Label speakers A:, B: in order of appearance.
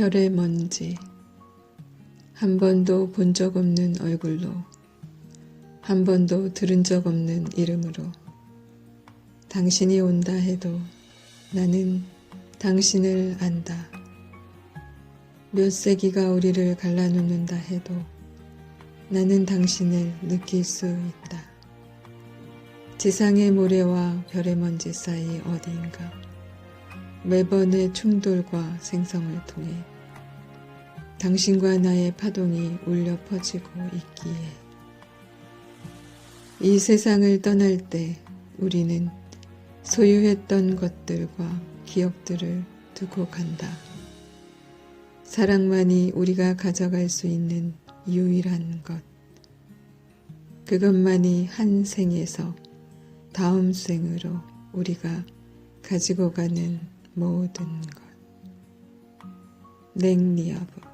A: 별의 먼지 한 번도 본 적 없는 얼굴로 한 번도 들은 적 없는 이름으로 당신이 온다 해도 나는 당신을 안다. 몇 세기가 우리를 갈라놓는다 해도 나는 당신을 느낄 수 있다. 지상의 모래와 별의 먼지 사이 어디인가 매번의 충돌과 생성을 통해 당신과 나의 파동이 울려 퍼지고 있기에 이 세상을 떠날 때 우리는 소유했던 것들과 기억들을 두고 간다. 사랑만이 우리가 가져갈 수 있는 유일한 것. 그것만이 한 생에서 다음 생으로 우리가 가지고 가는 모든 것. 냉리아브